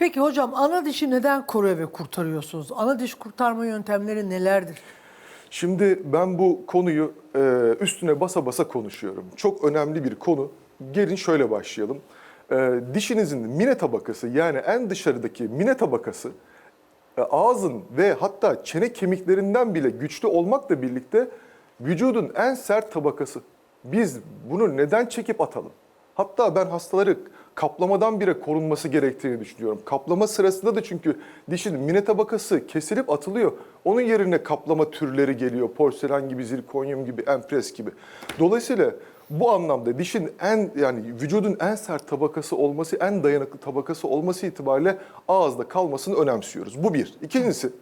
Peki hocam ana dişi neden koruyor ve kurtarıyorsunuz? Ana diş kurtarma yöntemleri nelerdir? Şimdi ben bu konuyu e, üstüne basa basa konuşuyorum. Çok önemli bir konu. Gelin şöyle başlayalım. E, dişinizin mine tabakası yani en dışarıdaki mine tabakası e, ağzın ve hatta çene kemiklerinden bile güçlü olmakla birlikte vücudun en sert tabakası. Biz bunu neden çekip atalım? Hatta ben hastaları kaplamadan bile korunması gerektiğini düşünüyorum. Kaplama sırasında da çünkü dişin mine tabakası kesilip atılıyor. Onun yerine kaplama türleri geliyor. Porselen gibi, zirkonyum gibi, empres gibi. Dolayısıyla bu anlamda dişin en yani vücudun en sert tabakası olması, en dayanıklı tabakası olması itibariyle ağızda kalmasını önemsiyoruz. Bu bir. İkincisi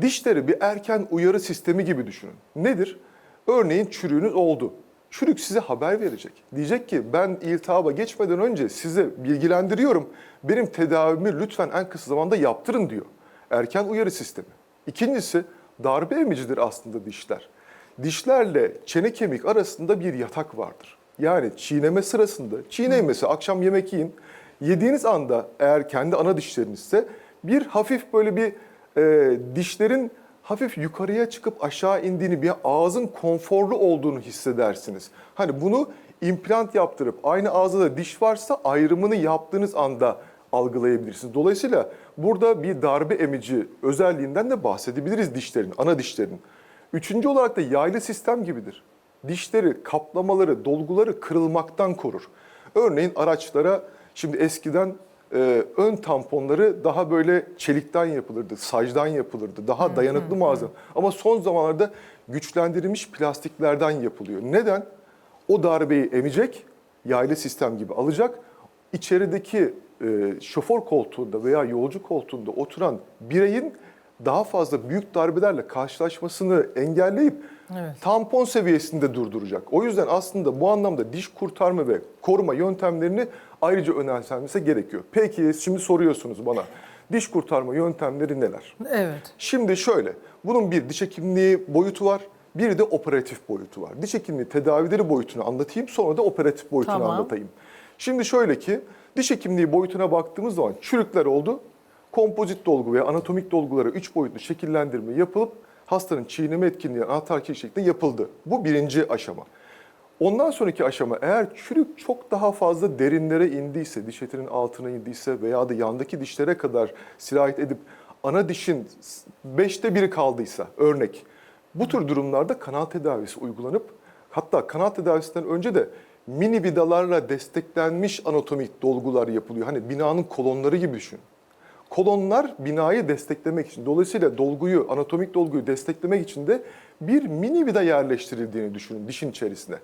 dişleri bir erken uyarı sistemi gibi düşünün. Nedir? Örneğin çürüğünüz oldu. Çürük size haber verecek. Diyecek ki ben iltihaba geçmeden önce size bilgilendiriyorum. Benim tedavimi lütfen en kısa zamanda yaptırın diyor. Erken uyarı sistemi. İkincisi darbe emicidir aslında dişler. Dişlerle çene kemik arasında bir yatak vardır. Yani çiğneme sırasında, çiğneyin mesela akşam yemek yiyin. Yediğiniz anda eğer kendi ana dişlerinizse bir hafif böyle bir e, dişlerin hafif yukarıya çıkıp aşağı indiğini, bir ağzın konforlu olduğunu hissedersiniz. Hani bunu implant yaptırıp aynı ağızda da diş varsa ayrımını yaptığınız anda algılayabilirsiniz. Dolayısıyla burada bir darbe emici özelliğinden de bahsedebiliriz dişlerin, ana dişlerin. Üçüncü olarak da yaylı sistem gibidir. Dişleri, kaplamaları, dolguları kırılmaktan korur. Örneğin araçlara şimdi eskiden e, ön tamponları daha böyle çelikten yapılırdı, sacdan yapılırdı, daha dayanıklı malzeme. Ama son zamanlarda güçlendirilmiş plastiklerden yapılıyor. Neden? O darbeyi emecek, yaylı sistem gibi alacak. İçerideki e, şoför koltuğunda veya yolcu koltuğunda oturan bireyin daha fazla büyük darbelerle karşılaşmasını engelleyip Evet. tampon seviyesinde durduracak. O yüzden aslında bu anlamda diş kurtarma ve koruma yöntemlerini ayrıca önemsenmesi gerekiyor. Peki şimdi soruyorsunuz bana diş kurtarma yöntemleri neler? Evet. Şimdi şöyle, bunun bir diş hekimliği boyutu var, bir de operatif boyutu var. Diş hekimliği tedavileri boyutunu anlatayım, sonra da operatif boyutunu Tamam. anlatayım. Şimdi şöyle ki, diş hekimliği boyutuna baktığımız zaman çürükler oldu, kompozit dolgu veya anatomik dolgulara üç boyutlu şekillendirme yapılıp hastanın çiğneme etkinliği anahtar kilit şeklinde yapıldı. Bu birinci aşama. Ondan sonraki aşama eğer çürük çok daha fazla derinlere indiyse, diş etinin altına indiyse veya da yandaki dişlere kadar sirayet edip ana dişin beşte biri kaldıysa örnek. Bu tür durumlarda kanal tedavisi uygulanıp hatta kanal tedavisinden önce de mini vidalarla desteklenmiş anatomik dolgular yapılıyor. Hani binanın kolonları gibi düşün. Kolonlar binayı desteklemek için, dolayısıyla dolguyu, anatomik dolguyu desteklemek için de bir mini vida yerleştirildiğini düşünün dişin içerisine.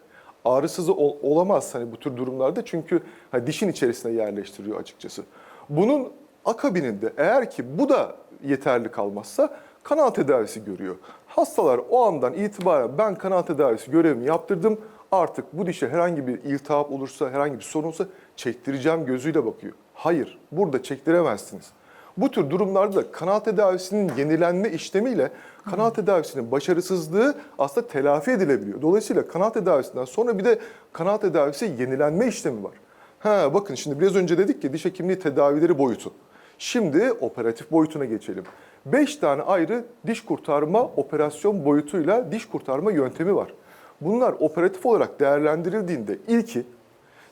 Ağrısız ol- olamaz hani bu tür durumlarda çünkü hani dişin içerisine yerleştiriyor açıkçası. Bunun akabininde eğer ki bu da yeterli kalmazsa kanal tedavisi görüyor. Hastalar o andan itibaren ben kanal tedavisi görevimi yaptırdım. Artık bu dişe herhangi bir iltihap olursa, herhangi bir sorun olsa çektireceğim gözüyle bakıyor. Hayır, burada çektiremezsiniz. Bu tür durumlarda da kanal tedavisinin yenilenme işlemiyle kanal tedavisinin başarısızlığı aslında telafi edilebiliyor. Dolayısıyla kanal tedavisinden sonra bir de kanal tedavisi yenilenme işlemi var. Ha bakın şimdi biraz önce dedik ki diş hekimliği tedavileri boyutu. Şimdi operatif boyutuna geçelim. 5 tane ayrı diş kurtarma operasyon boyutuyla diş kurtarma yöntemi var. Bunlar operatif olarak değerlendirildiğinde ilki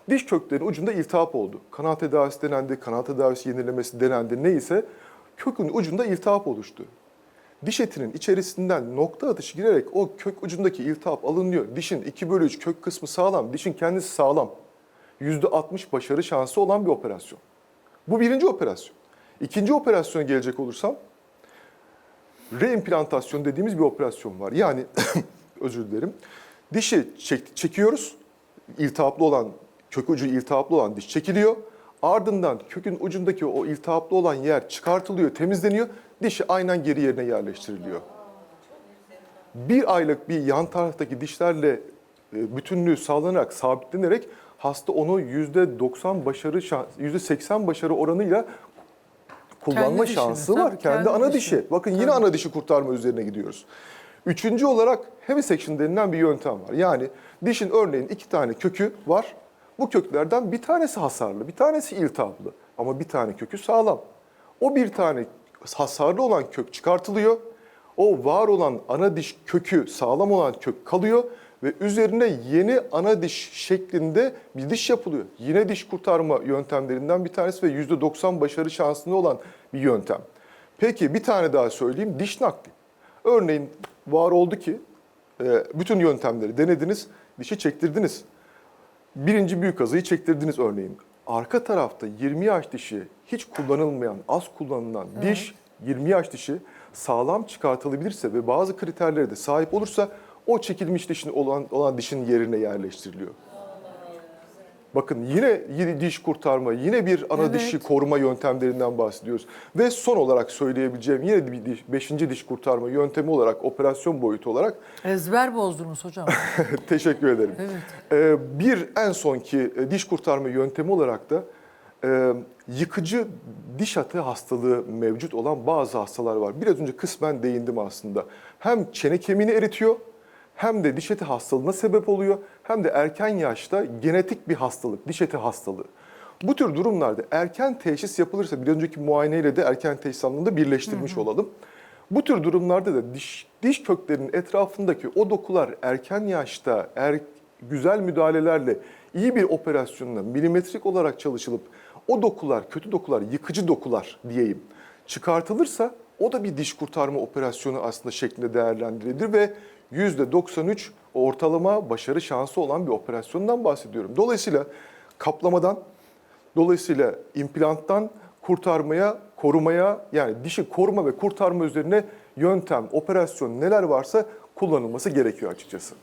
Diş köklerinin ucunda iltihap oldu. Kanal tedavisi denendi, kanal tedavisi yenilemesi denendi neyse kökün ucunda iltihap oluştu. Diş etinin içerisinden nokta atışı girerek o kök ucundaki iltihap alınıyor. Dişin 2 bölü 3 kök kısmı sağlam, dişin kendisi sağlam. %60 başarı şansı olan bir operasyon. Bu birinci operasyon. İkinci operasyona gelecek olursam reimplantasyon dediğimiz bir operasyon var. Yani özür dilerim. Dişi çek- çekiyoruz. İltihaplı olan, kök ucu iltihaplı olan diş çekiliyor. Ardından kökün ucundaki o iltihaplı olan yer çıkartılıyor, temizleniyor. Dişi aynen geri yerine yerleştiriliyor. Bir aylık bir yan taraftaki dişlerle e, bütünlüğü sağlanarak, sabitlenerek hasta onu %90 başarı, şans- %80 başarı oranıyla kullanma Kendi dişini, şansı tabii, var. Kendi, kendi ana dişini. dişi. Bakın yine ana dişi kurtarma üzerine gidiyoruz. Üçüncü olarak heavy section denilen bir yöntem var. Yani dişin örneğin iki tane kökü var. Bu köklerden bir tanesi hasarlı, bir tanesi iltihaplı. Ama bir tane kökü sağlam. O bir tane hasarlı olan kök çıkartılıyor. O var olan ana diş kökü sağlam olan kök kalıyor ve üzerine yeni ana diş şeklinde bir diş yapılıyor. Yine diş kurtarma yöntemlerinden bir tanesi ve %90 başarı şansında olan bir yöntem. Peki bir tane daha söyleyeyim diş nakli. Örneğin var oldu ki e, bütün yöntemleri denediniz, dişi çektirdiniz. Birinci büyük azıyı çektirdiniz örneğin. Arka tarafta 20 yaş dişi hiç kullanılmayan, az kullanılan diş 20 yaş dişi sağlam çıkartılabilirse ve bazı kriterlere de sahip olursa o çekilmiş dişin olan, olan dişin yerine yerleştiriliyor. Bakın yine yine diş kurtarma, yine bir ana Evet. dişi koruma yöntemlerinden bahsediyoruz. Ve son olarak söyleyebileceğim yine bir diş, beşinci diş kurtarma yöntemi olarak, operasyon boyutu olarak Ezber bozdunuz hocam. Teşekkür ederim. Ee, bir en sonki e, diş kurtarma yöntemi olarak da e, yıkıcı diş atı hastalığı mevcut olan bazı hastalar var. Biraz önce kısmen değindim aslında. Hem çene kemiğini eritiyor hem de diş eti hastalığına sebep oluyor hem de erken yaşta genetik bir hastalık, diş eti hastalığı. Bu tür durumlarda erken teşhis yapılırsa bir önceki muayeneyle de erken teşhis anlamında birleştirmiş olalım. Bu tür durumlarda da diş, diş köklerinin etrafındaki o dokular erken yaşta er, güzel müdahalelerle iyi bir operasyonla milimetrik olarak çalışılıp o dokular, kötü dokular, yıkıcı dokular diyeyim çıkartılırsa o da bir diş kurtarma operasyonu aslında şeklinde değerlendirilir ve %93 ortalama başarı şansı olan bir operasyondan bahsediyorum. Dolayısıyla kaplamadan Dolayısıyla implanttan kurtarmaya, korumaya yani dişi koruma ve kurtarma üzerine yöntem, operasyon neler varsa kullanılması gerekiyor açıkçası.